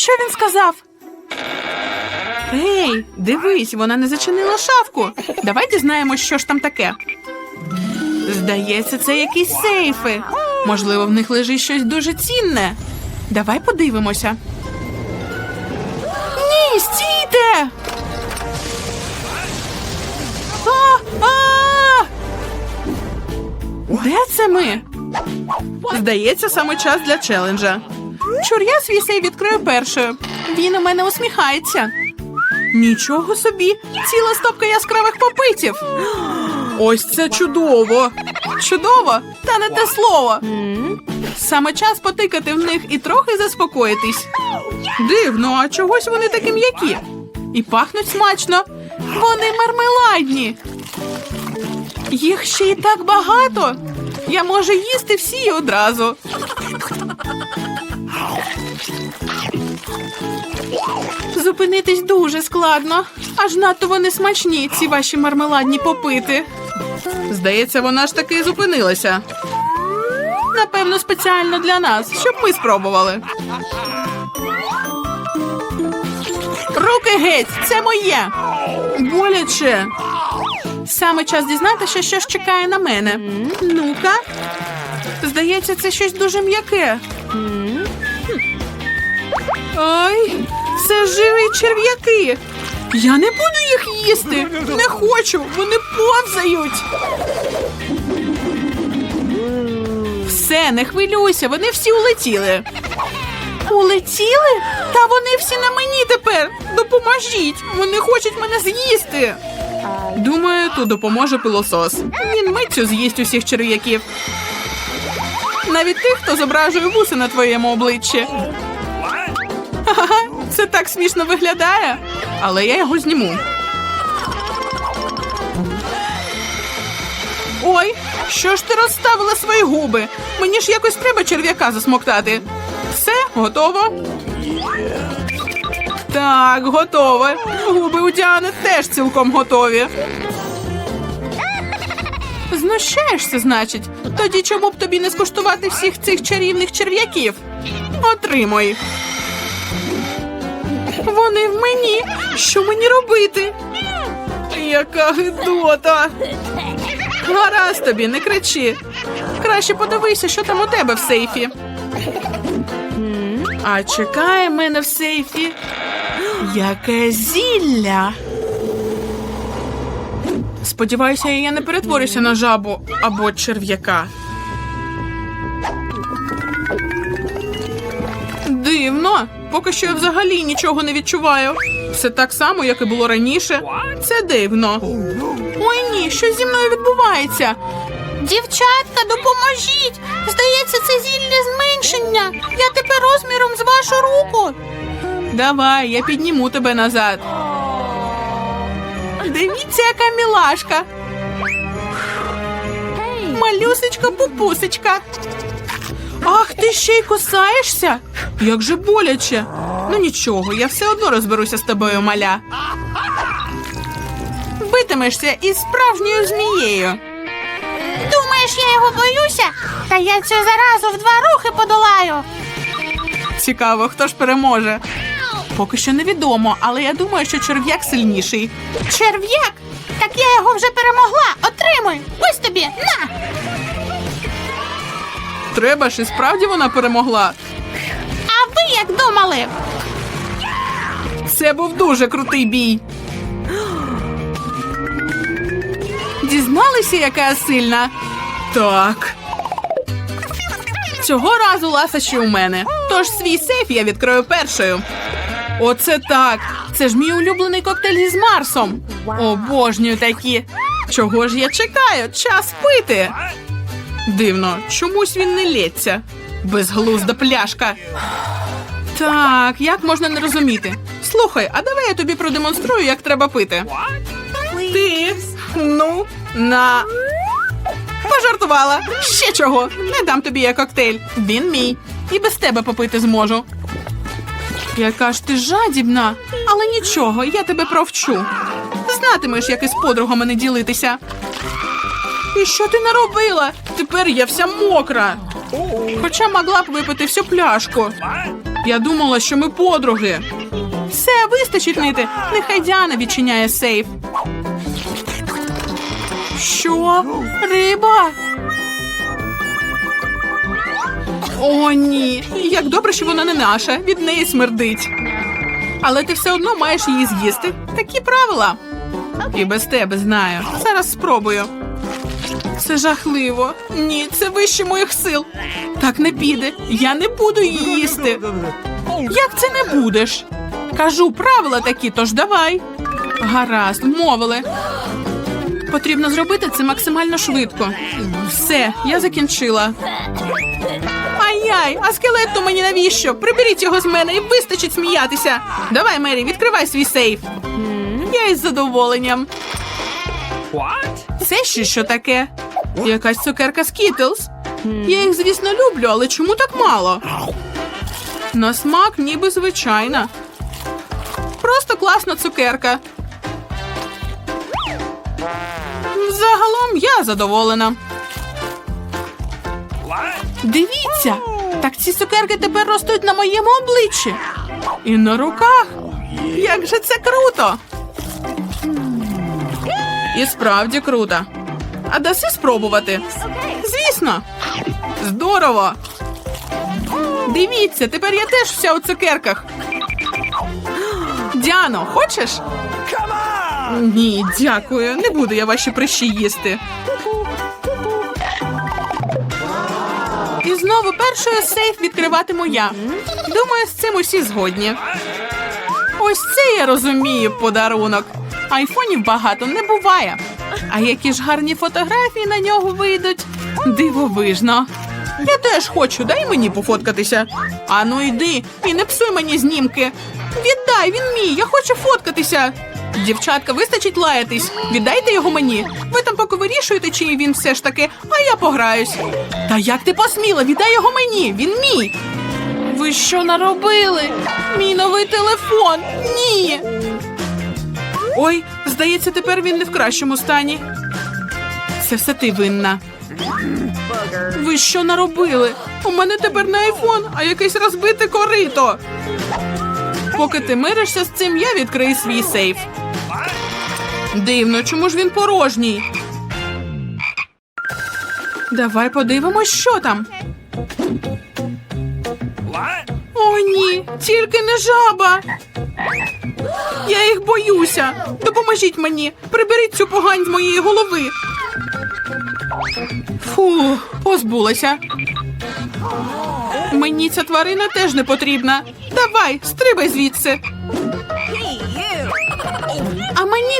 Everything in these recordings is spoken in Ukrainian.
Що він сказав? Ей, дивись, вона не зачинила шафку. Давай дізнаємось, що ж там таке. Здається, це якісь сейфи. Можливо, в них лежить щось дуже цінне. Давай подивимося. Ні, стійте! А, а! Де це ми? Здається, саме час для челенджа. Чур, я свій сейф відкрию першою. Він у мене усміхається. Нічого собі, ціла стопка яскравих попитів. Ось це чудово. Чудово, та не те слово. Саме час потикати в них і трохи заспокоїтись. Дивно, а чогось вони такі м'які. І пахнуть смачно. Вони мармеладні. Їх ще й так багато. Я можу їсти всі одразу. Зупинитись дуже складно. Аж надто вони смачні, ці ваші мармеладні попити. Здається, вона ж таки зупинилася. Напевно, спеціально для нас, щоб ми спробували. Руки геть, це моє. Боляче. Саме час дізнатися, що ж чекає на мене. Ну-ка. Здається, це щось дуже м'яке. Ай, це живі черв'яки. Я не буду їх їсти. Не хочу, вони повзають. Все, не хвилюйся, вони всі улетіли. Улетіли? Та вони всі на мені тепер. Допоможіть! Вони хочуть мене з'їсти. Думаю, тут допоможе пилосос. Він миттю з'їсть усіх черв'яків. Навіть тих, хто зображує вуси на твоєму обличчі. Це так смішно виглядає, але я його зніму. Ой, що ж ти розставила свої губи? Мені ж якось треба черв'яка засмоктати. Все, готово. Так, готово. Губи у Діани теж цілком готові. Знущаєшся, значить. Тоді чому б тобі не скуштувати всіх цих чарівних черв'яків? Отримуй. Вони в мені. Що мені робити? Яка гидота. Гаразд тобі, не кричи. Краще подивися, що там у тебе в сейфі. А чекає мене в сейфі. Яке зілля. Сподіваюся, я не перетворюся на жабу або черв'яка. Дивно. Поки що я взагалі нічого не відчуваю. Все так само, як і було раніше. Це дивно. Ой ні, що зі мною відбувається? Дівчатка, допоможіть! Здається, це зілля зменшення. Я тепер розміром з вашу руку. Давай, я підніму тебе назад. Дивіться, яка мілашка. Малюсечка пупусечка. Ах, ти ще й кусаєшся? Як же боляче. Ну нічого, я все одно розберуся з тобою, маля. Битимешся із справжньою змією. Думаєш, я його боюся? Та я цю заразу в два рухи подолаю. Цікаво, хто ж переможе. Поки що невідомо, але я думаю, що черв'як сильніший. Черв'як? Так я його вже перемогла. Отримуй. Ось тобі. На. Треба ж і справді вона перемогла. А ви як думали? Це був дуже крутий бій. Дізналися, яка я сильна? Так. Цього разу ласощі у мене. Тож свій сейф я відкрию першою. Оце так. Це ж мій улюблений коктейль з Марсом. Обожнюю такі. Чого ж я чекаю? Час пити. Дивно, чомусь він не лється. Безглузда пляшка. Так, як можна не розуміти? Слухай, а давай я тобі продемонструю, як треба пити. Ти ну на пожартувала. Ще чого? Не дам тобі я коктейль. Він мій. І без тебе попити зможу. Яка ж ти жадібна, але нічого, я тебе провчу. Знатимеш, як із подругами не ділитися. І що ти наробила? Тепер я вся мокра. Хоча могла б випити всю пляшку. Я думала, що ми подруги. Все, вистачить нити. Нехай Діана відчиняє сейф. Що? Риба? О, ні. Як добре, що вона не наша. Від неї смердить. Але ти все одно маєш її з'їсти. Такі правила. І без тебе знаю. Зараз спробую. Це жахливо. Ні, це вище моїх сил. Так не піде. Я не буду її їсти. Як це не будеш? Кажу, правила такі, тож давай. Гаразд, мовили. Потрібно зробити це максимально швидко. Все, я закінчила. Ай-яй, а скелет то мені навіщо? Приберіть його з мене і вистачить сміятися. Давай, Мері, відкривай свій сейф. Я із задоволенням. Це ще що таке? Якась цукерка Skittles. Я їх, звісно, люблю, але чому так мало? На смак ніби звичайна. Просто класна цукерка. Загалом я задоволена. Дивіться, так ці цукерки тепер ростуть на моєму обличчі. І на руках. Як же це круто! І справді круто. А даси спробувати? Звісно. Здорово. Дивіться, тепер я теж вся у цукерках. Діано, хочеш? Ні, дякую. Не буду я ваші прищі їсти. Знову першою сейф відкриватиму я. Думаю, з цим усі згодні. Ось це я розумію подарунок. Айфонів багато не буває. А які ж гарні фотографії на нього вийдуть. Дивовижно. Я теж хочу, дай мені пофоткатися. Ану йди і не псуй мені знімки. Віддай, він мій, я хочу фоткатися. Дівчатка, вистачить лаятись. Віддайте його мені. Ви там поки вирішуєте, чи він все ж таки, а я пограюсь. Та як ти посміла? Віддай його мені, він мій. Ви що наробили? Мій новий телефон. Ні. Ой, здається, тепер він не в кращому стані. Це все ти винна. Ви що наробили? У мене тепер не айфон, а якесь розбите корито. Поки ти миришся з цим, я відкрию свій сейф. Дивно, чому ж він порожній? Давай подивимось, що там. О, ні, тільки не жаба. Я їх боюся. Допоможіть мені. Приберіть цю погань з моєї голови. Фу, позбулася. Мені ця тварина теж не потрібна. Давай, стрибай звідси.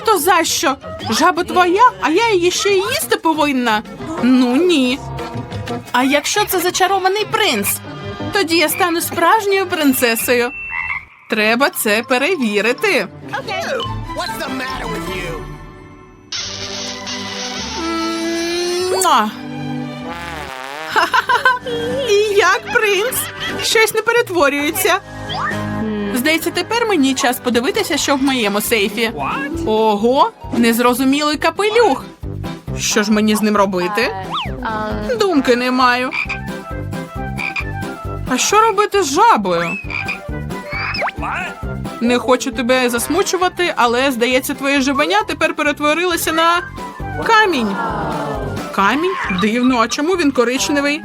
То за що? Жаба твоя, а я її ще й їсти повинна. Ну ні. А якщо це зачарований принц, тоді я стану справжньою принцесою. Треба це перевірити. І як принц? Щось не перетворюється. Здається, тепер мені час подивитися, що в моєму сейфі. Ого, незрозумілий капелюх. Що ж мені з ним робити? Думки не маю. А що робити з жабою? Не хочу тебе засмучувати, але здається, твоє живання тепер перетворилося на камінь. Камінь? Дивно, а чому він коричневий?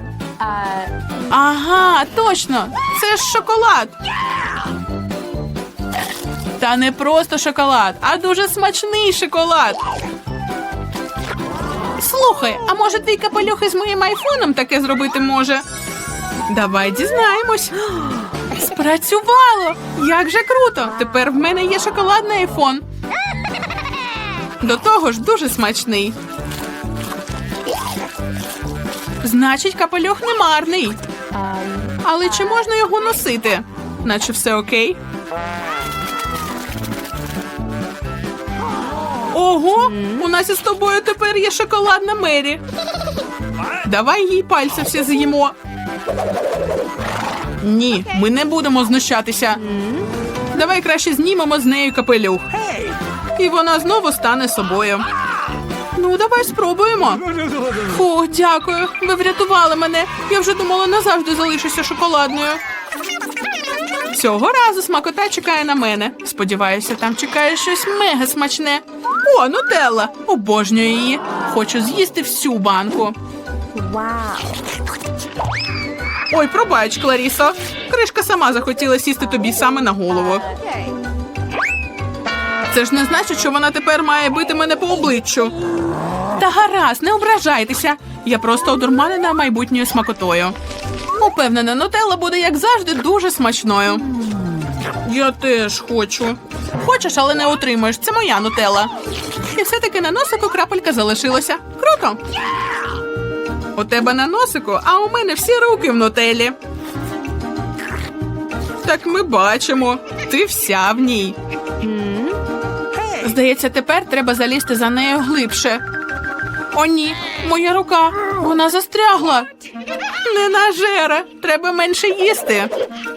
Ага, точно! Це ж шоколад. Та не просто шоколад, а дуже смачний шоколад. Слухай, а може твій капелюх із моїм айфоном таке зробити може? Давай дізнаємось. Спрацювало! Як же круто! Тепер в мене є шоколадний айфон. До того ж дуже смачний. Значить, капелюх не марний. Але чи можна його носити? Наче все окей. Ого, у нас із тобою тепер є шоколадна Мері. Давай їй пальці всі з'їмо. Ні, ми не будемо знущатися. Давай краще знімемо з нею капелюх. І вона знову стане собою. Ну, давай спробуємо. Фу, дякую. Ви врятували мене. Я вже думала назавжди залишуся шоколадною. Цього разу смакота чекає на мене. Сподіваюся, там чекає щось мега смачне. О, нутелла! Обожнюю її. Хочу з'їсти всю банку. Ой, пробач, Кларісо. Кришка сама захотіла сісти тобі саме на голову. Це ж не значить, що вона тепер має бити мене по обличчю. Та гаразд, не ображайтеся. Я просто одурманена майбутньою смакотою. Упевнена, нутелла буде, як завжди, дуже смачною. Я теж хочу. Хочеш, але не отримаєш. Це моя нутелла. І все-таки на носику крапелька залишилася. Круто. У тебе на носику, а у мене всі руки в нутеллі. Так ми бачимо. Ти вся в ній. Здається, тепер треба залізти за нею глибше. О, ні, моя рука. Вона застрягла. Не нажера. Треба менше їсти.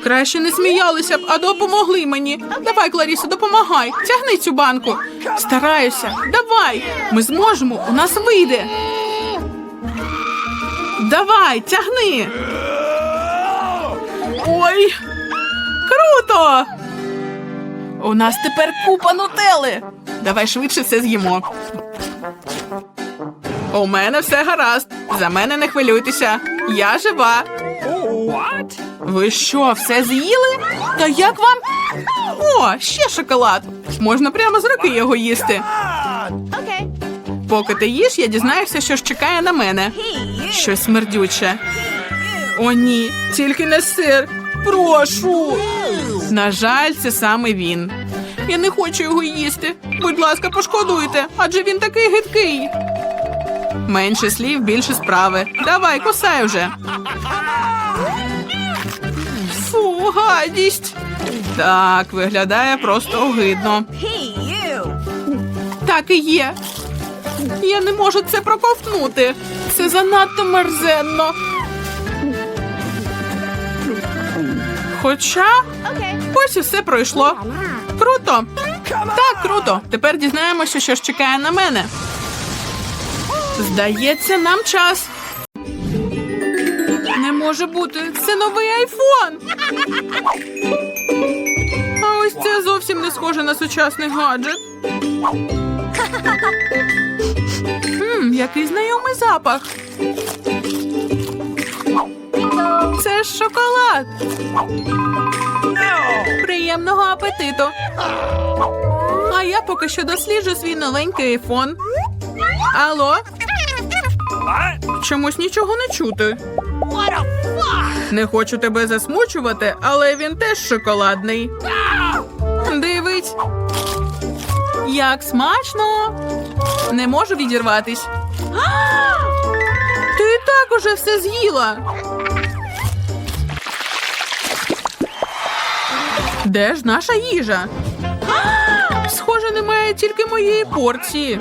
Краще не сміялися б, а допомогли мені. Давай, Кларісо, допомагай. Тягни цю банку. Стараюся. Давай. Ми зможемо. У нас вийде. Давай, тягни. Ой. Круто! У нас тепер купа нутели. Давай швидше все з'їмо. У мене все гаразд. За мене не хвилюйтеся. Я жива. Ви що, все з'їли? Та як вам? О, ще шоколад. Можна прямо з руки його їсти. Поки ти їш, я дізнаюся, що ж чекає на мене. Щось смердюче. О, ні, тільки не сир. Прошу. На жаль, це саме він. Я не хочу його їсти. Будь ласка, пошкодуйте, адже він такий гидкий. Менше слів, більше справи. Давай, кусай вже. Фу, гадість. Так, виглядає просто огидно. Так і є. Я не можу це проковтнути. Це занадто мерзенно. Хоча ось і все пройшло. Круто. Так, круто. Тепер дізнаємося, що ж чекає на мене. Здається, нам час. Не може бути. Це новий айфон. А ось це зовсім не схоже на сучасний гаджет. Хм, який знайомий запах. Це ж шоколад. Приємного апетиту. А я поки що досліджу свій новенький айфон. Алло? Чомусь нічого не чути. Не хочу тебе засмучувати, але він теж шоколадний. Дивись. Як смачно. Не можу відірватись. Ти так уже все з'їла. Де ж наша їжа? Схоже, немає тільки моєї порції.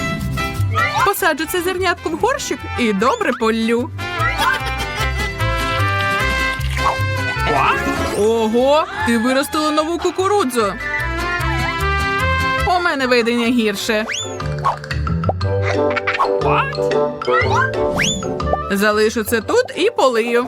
Посаджу це зернятко в горщик і добре поллю. Ого, ти виростила нову кукурудзу. У мене видення гірше. Залишу це тут і полию.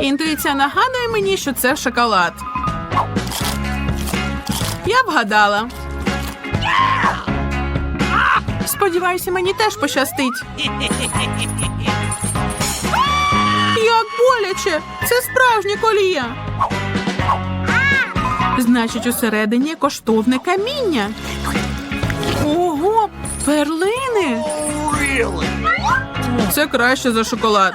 Інтуїція нагадує мені, що це шоколад. Я вгадала. Сподіваюся, мені теж пощастить. Як боляче! Це справжнє коліє. Значить, усередині коштовне каміння. Ого, перлини. Це краще за шоколад.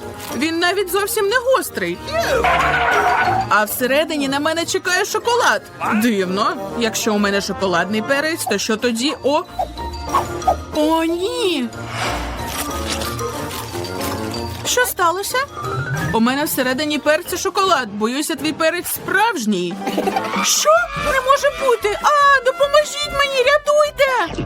він навіть зовсім не гострий. А всередині на мене чекає шоколад. Дивно. Якщо у мене шоколадний перець, то що тоді? О. О, ні. Що сталося? У мене всередині перця шоколад. Боюся, твій перець справжній. Що? Не може бути. А, допоможіть мені, рятуйте.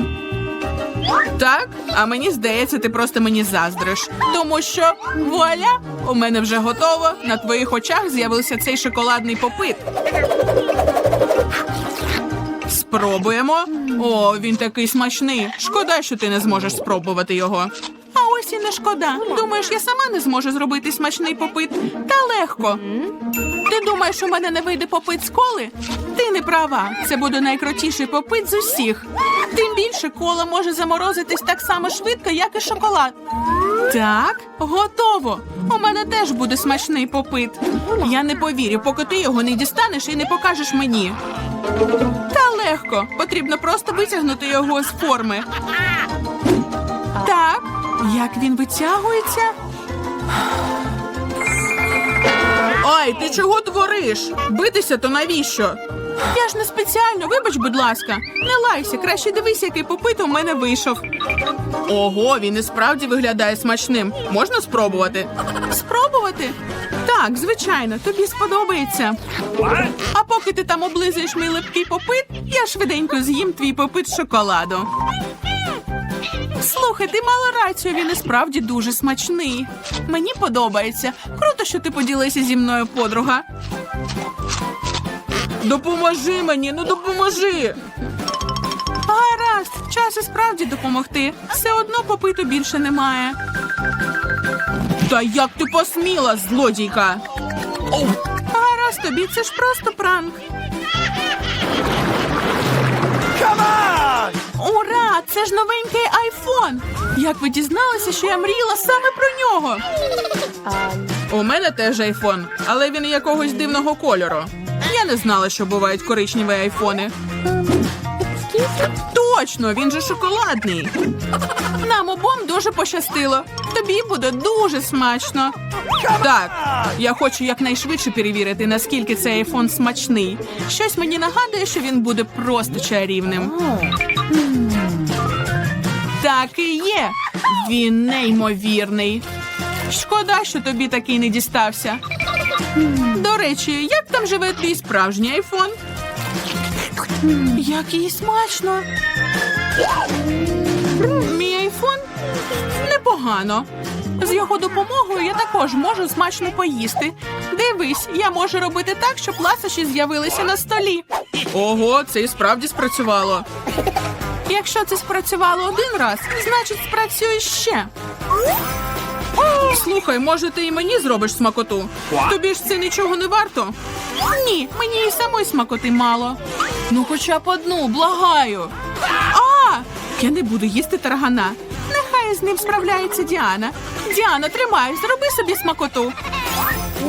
Так, а мені здається, ти просто мені заздриш. Тому що вуаля, у мене вже готово. На твоїх очах з'явився цей шоколадний попит. Спробуємо. О, він такий смачний. Шкода, що ти не зможеш спробувати його. А ось і не шкода. Думаєш, я сама не зможу зробити смачний попит? Та легко. Ти думаєш, у мене не вийде попит з коли? Ти не права. Це буде найкрутіший попит з усіх. Тим більше кола може заморозитись так само швидко, як і шоколад. Так, готово. У мене теж буде смачний попит. Я не повірю, поки ти його не дістанеш і не покажеш мені. Та легко. Потрібно просто витягнути його з форми. Так, як він витягується? Ой, ти чого твориш? Битися то навіщо? Я ж не спеціально, вибач, будь ласка. Не лайся, краще дивись, який попит у мене вийшов. Ого, він і справді виглядає смачним. Можна спробувати? Спробувати? Так, звичайно, тобі сподобається. А поки ти там облизуєш мій липкий попит, я швиденько з'їм твій попит з шоколаду. Слухай, ти мала рацію, він і справді дуже смачний. Мені подобається. Круто, що ти поділися зі мною, подруга. Допоможи мені, ну допоможи. Гаразд, час і справді допомогти. Все одно попиту більше немає. Та як ти посміла, злодійка? Гаразд тобі, це ж просто пранк. Ура! Це ж новенький айфон! Як ви дізналися, що я мріяла саме про нього? У мене теж айфон, але він якогось дивного кольору. Я не знала, що бувають коричневі айфони. Точно, він же шоколадний. Нам обом дуже пощастило. Тобі буде дуже смачно. Так, я хочу якнайшвидше перевірити, наскільки цей айфон смачний. Щось мені нагадує, що він буде просто чарівним. Так і є. Він неймовірний. Шкода, що тобі такий не дістався. До речі, як там живе твій справжній айфон? Який смачно. Мій айфон непогано. З його допомогою я також можу смачно поїсти. Дивись, я можу робити так, щоб ласощі з'явилися на столі. Ого, це і справді спрацювало. Якщо це спрацювало один раз, значить спрацює ще. Слухай, може, ти і мені зробиш смакоту? Тобі ж це нічого не варто? Ні, мені і самої смакоти мало. Ну, хоча б одну, благаю. А! Я не буду їсти таргана. Нехай з ним справляється Діана. Діана, тримай, зроби собі смакоту.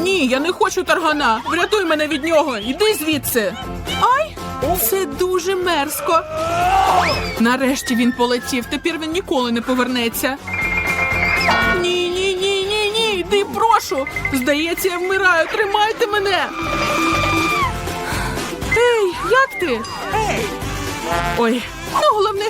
Ні, я не хочу таргана. Врятуй мене від нього. Іди звідси. Ай, це дуже мерзко. Нарешті він полетів. Тепер він ніколи не повернеться. Ні, ні, ні, ні, ні. Йди, прошу. Здається, я вмираю. Тримайте мене. Ей, як ти? Ой, ну головне,